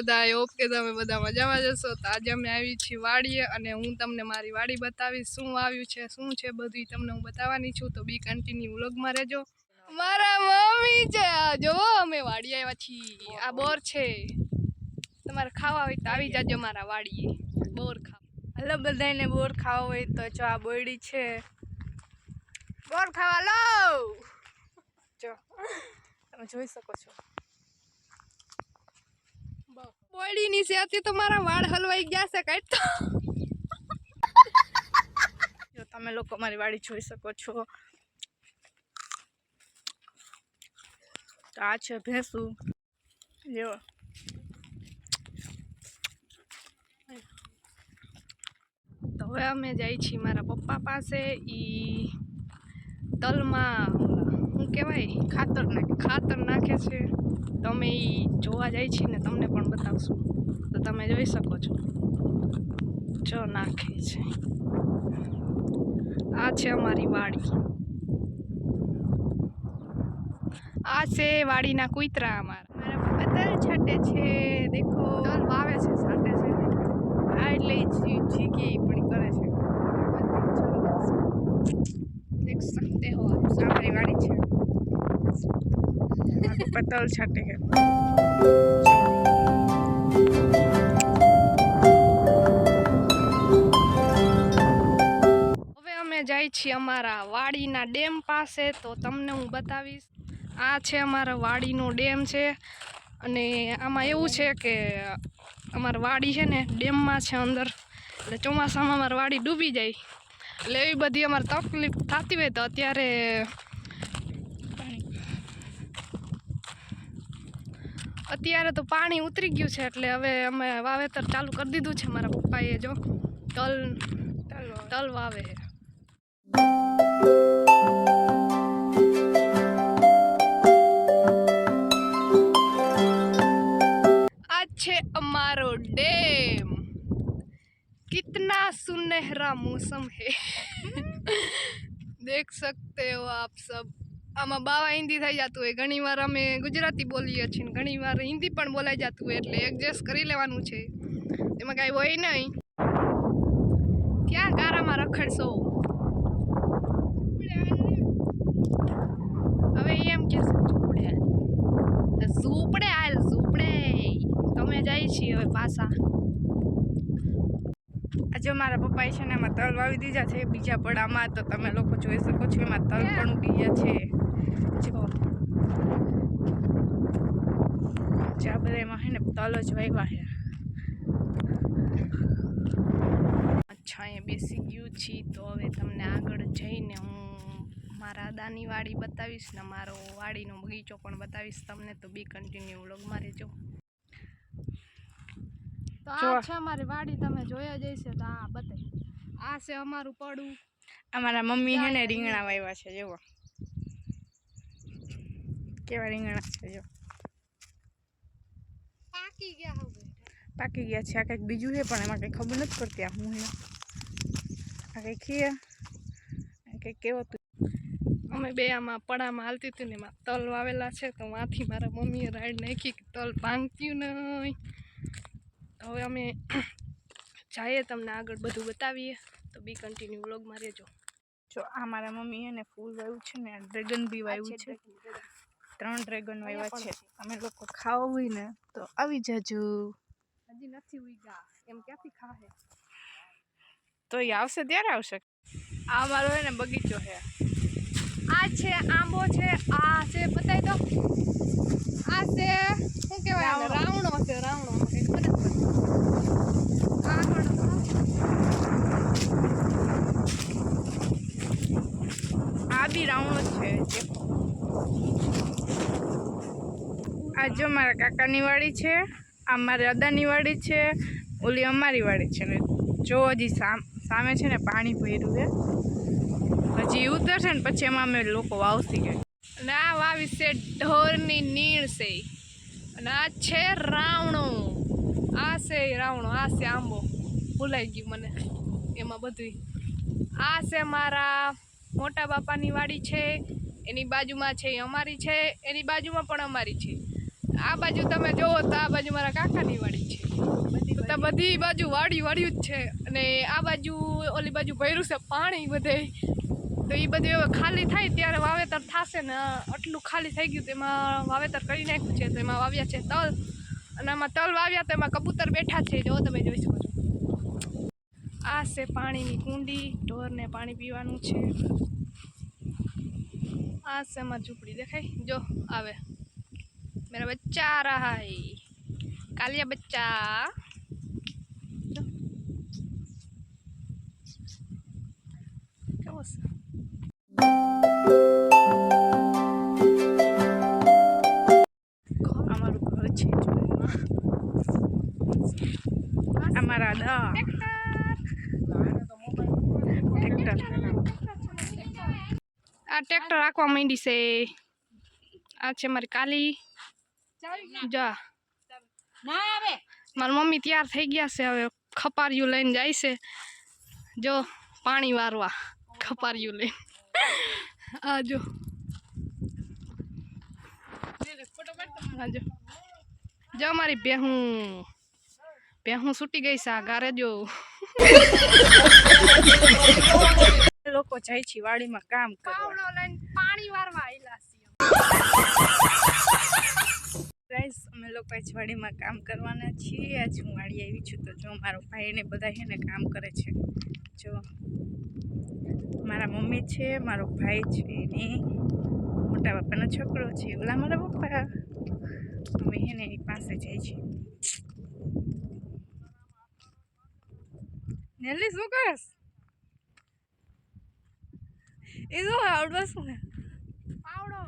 બધા હોપ કે તમે બધા મજામાં જશો તો આજે અમે આવી છીએ વાડીએ અને હું તમને મારી વાડી બતાવીશ. શું આવ્યું છે, શું છે બધું તમને હું બતાવવાની છું. તો બી કન્ટિન્યુ વ્લોગમાં રહેજો. મારા મમ્મી છે જોવો અમે વાડી આવ્યા છીએ. આ બોર છે. તમારે ખાવા હોય તો આવી જાજો મારા વાડીએ. બોર ખાવા. હલો બધાને બોર ખાવા હોય તો જો આ બોરડી છે. બોર ખાવા લો જો, તમે જોઈ શકો છો. બોયડીની સેતી તો મારા વાળ હલવાઈ ગયા છે કાંઈ તો. જો તમે લોકો મારી વાડી જોઈ શકો છો. તો આ છે ભેંસું. જો. તો હવે અમે જઈ છીએ મારા પપ્પા પાસે ઈ તલમાં શું કહેવાય? ખાતર નાખે ખાતર નાખે છે. તો અમે એ જોવા જાય છીએ ને, તમને પણ બતાવશું. તો તમે જોઈ શકો છો. જો નાખે છે. આ છે અમારી વાડી. આ છે વાડીના કુતરા અમારા. મારા બધા છાંટે છે. દેખો તલ વાવે છે સાટે છે ને આ એટલે જી- જીગે ઈ પણ ઈ કરે છે દેખ સકતે હો આપ આ મારી વાડી છે તલ છાંટે છે હવે અમે જાય છીએ અમારા વાડીના ડેમ પાસે, તો તમને હું બતાવીશ. આ છે અમારા વાડીનો ડેમ છે, અને આમાં એવું છે કે અમારી વાડી છે ને ડેમમાં છે અંદર, એટલે ચોમાસામાં અમારી વાડી ડૂબી જાય. એટલે એવી બધી અમારે તકલીફ થતી હોય તો અત્યારે અત્યારે તો પાણી ઉતરી ગયું છે એટલે હવે અમે વાવેતર ચાલુ કરી દીધું છે મારા પપ્પાએ જો તલ તલ તલ વાવે છે આ છે અમારો ડેમ कितना सुनहरा मौसम है देख सकते हो आप सब આમાં બાવા હિન્દી થઈ જતું હોય. ઘણી વાર અમે ગુજરાતી બોલીએ છીએ ને ઘણી વાર હિન્દી પણ બોલાઈ જતું હોય એટલે એડજસ્ટ કરી લેવાનું છે. એમાં કાંઈ હોય નહીં. ક્યાં ગારામાં રખડશો? હવે એમ કે ઝૂંપડે ઝૂપડે હાલ, ઝૂપડે. તમે જાય છીએ હવે પાછા. આજે મારા પપ્પાએ છે ને એમાં તલ વાવી દીધા છે, બીજા પડામાં, તો તમે લોકો જોઈ શકો છો, એમાં તલ પણ ઉગી ગયા છે. જો. જ્યાં બધા એમાં છે ને તલ જ વાવ્યા છે અચ્છા અહીંયા બેસી ગયું છે તો હવે તમને આગળ જઈને હું મારા દાની વાડી બતાવીશ ને મારો વાડીનો બગીચો પણ બતાવીશ તમને તો બી કન્ટિન્યુ વ્લોગમાં રહેજો. તો આ છે અમારી વાડી તમે જોયા જઈશે તો આ બતાવી આ છે અમારું પડું. અમારા મમ્મી છે ને રીંગણા વાવ્યા છે જુઓ. કેવા રીંગણા છે જો. પાકી ગયા હવે પાકી ગયા છે. આ કંઈક બીજું છે પણ એમાં કંઈ ખબર નથી પડતી આ હું આ કંઈક ખીએ કંઈક કેવો તું અમે બે આમાં પડામાં હાલતી હતી ને એમાં તલ વાવેલા છે તો માથી મારા મમ્મીએ રાઈડ નાખી કે તલ ભાંગત્યું નહીં. હવે અમે જઈએ તમને આગળ બધું બતાવીએ. તો બી કન્ટિન્યુ વ્લોગમાં રહેજો. જો આ મારા મમ્મી છે ને ફૂલ વાવ્યું છે ને ડ્રેગન બી વાવ્યું છે ત્રણ ડ્રેગન વાવ્યા છે. અમે લોકો ખાવ હોય ને તો આવી જાજો. હજી નથી ઉગ્યા એમ ક્યાંથી ખાહે? તો એ આવશે ત્યારે આવશે. આ મારો છે ને બગીચો છે આ છે આંબો છે આ છે બતાવી દો આ છે શું કહેવાય? રાવણો. છે રાવણો. આ બી રાઉન્ડ છે દેખો આ જો મારા કાકાની વાડી છે, આ મારી અદાની વાડી છે, ઓલી અમારી વાડી છે. ને જો હજી સામ છે ને પાણી ભર્યું છે. હજી ઉતરશે ને પછી એમાં અમે લોકો વાવસી ગયા અને આ વાવી છે ઢોરની નીણ છે. અને આ છે રાવણો. આ છે રાવણો, આ છે આંબો. ભૂલાઈ ગયું મને એમાં બધું આ છે મારા મોટા બાપાની વાડી છે. એની બાજુમાં છે એ અમારી છે, એની બાજુમાં પણ અમારી છે. આ બાજુ તમે જોવો તો આ બાજુ મારા કાકાની વાડી છે. તો બધી બાજુ વાડી વાડ્યું જ છે. અને આ બાજુ ઓલી બાજુ ભર્યું છે પાણી બધે. તો એ બધું હવે ખાલી થાય ત્યારે વાવેતર થશે ને આટલું ખાલી થઈ ગયું તેમાં વાવેતર કરી નાખ્યું છે. તો એમાં વાવ્યા છે તલ. અને આમાં તલ વાવ્યા તો એમાં કબૂતર બેઠા છે. જો તમે જોઈ શકો આ છે પાણીની કુંડી. ઢોરને પાણી પીવાનું છે. આ છે એમાં ઝૂંપડી દેખાય. જો, આવે. मेरा बच्चा आ रहा है कालिया बच्चा જો. કેવો છે અમારું ઘર છે જોવામાં. અમારા દા ટ્રેક્ટર આ ટ્રેક્ટર રાખવા માંડી છે આ છે મારી કાલી જા. મારી મમ્મી તૈયાર થઈ ગયા છે હવે ખપારિયું લઈને જાય છે. જો પાણી વારવા ખપારિયું લઈને. આ જો. આ જો. જો મારી બેહું બેહું છૂટી ગઈ છે આ ગારે જો. લોકો જાય છે વાડીમાં કામ કરવા. પાવડો લઈને પાણી વારવા આવેલા છીએ. ગાઈસ અમે લોકો અજવાડીમાં કામ કરવાના છીએ. આજ હું વાડી આવી છું. તો જો મારો ભાઈ ને બધા એને કામ કરે છે. જો મારા મમ્મી છે, મારો ભાઈ છે, ને મોટા બાપાનો છોકરો છે, ઓલા મારા પપ્પા. અમે એને એની પાસે જાય છે નેલી, શું કરસ? એ શું આવડવા શું આવડો.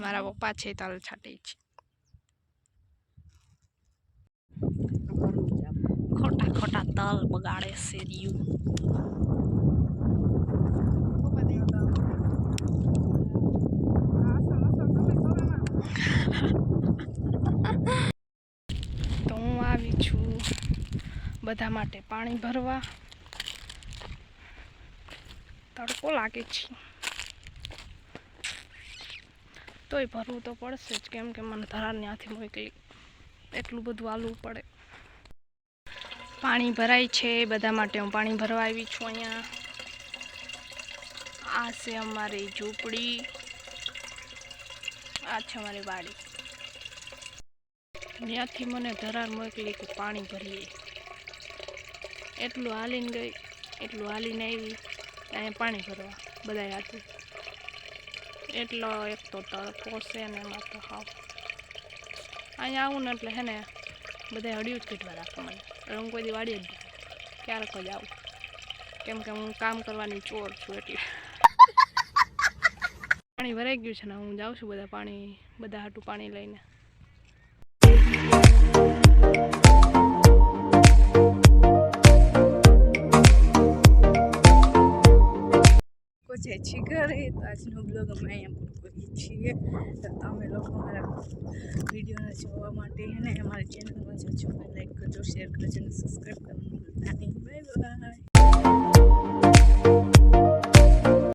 મારા પપ્પા છે તલ છાટે છે. ખોટા ખોટા તલ બગાડે છે રહ્યું તો હું આવી છું બધા માટે પાણી ભરવા. તડકો લાગે છે. તોય ભરવું તો પડશે જ, કેમ કે મને ધરારની ત્યાંથી મોકલી એટલું બધું આલવું પડે. પાણી ભરાય છે, બધા માટે હું પાણી ભરવા આવી છું અહીંયા. આ છે અમારી ઝૂંપડી. આ છે અમારી વાડી. ત્યાંથી મને ધરાર મોકલી કે પાણી ભરીએ. એટલું હાલીને ગઈ, એટલું હાલીને આવી અહીંયા પાણી ભરવા બધા હાથે. એટલો એક તો તડકો છે ને એમાં તો હાવ. અહીંયા આવું ને એટલે હે ને બધા હડિયું જ કીટવા રાખે મને. એટલે હું કોઈ દી વાડી જ. ક્યારેક જ આવું. કેમ કે હું કામ કરવાની ચોર છું એટલે. પાણી ભરાઈ ગયું છે ને, હું જાઉં છું બધા પાણી, બધા હાટું પાણી લઈને. જાય છીએ ઘરે તો આજનો બ્લોગ અમે અહીંયા પૂરો કરીએ છીએ. તો તમે લોકો મારા વિડીયોને જોવા માટે અને અમારા ચેનલમાં જજો. લાઈક કરજો શેર કરજો અને સબસ્ક્રાઈબ કરવાનું ભૂલતા નહીં. Bye bye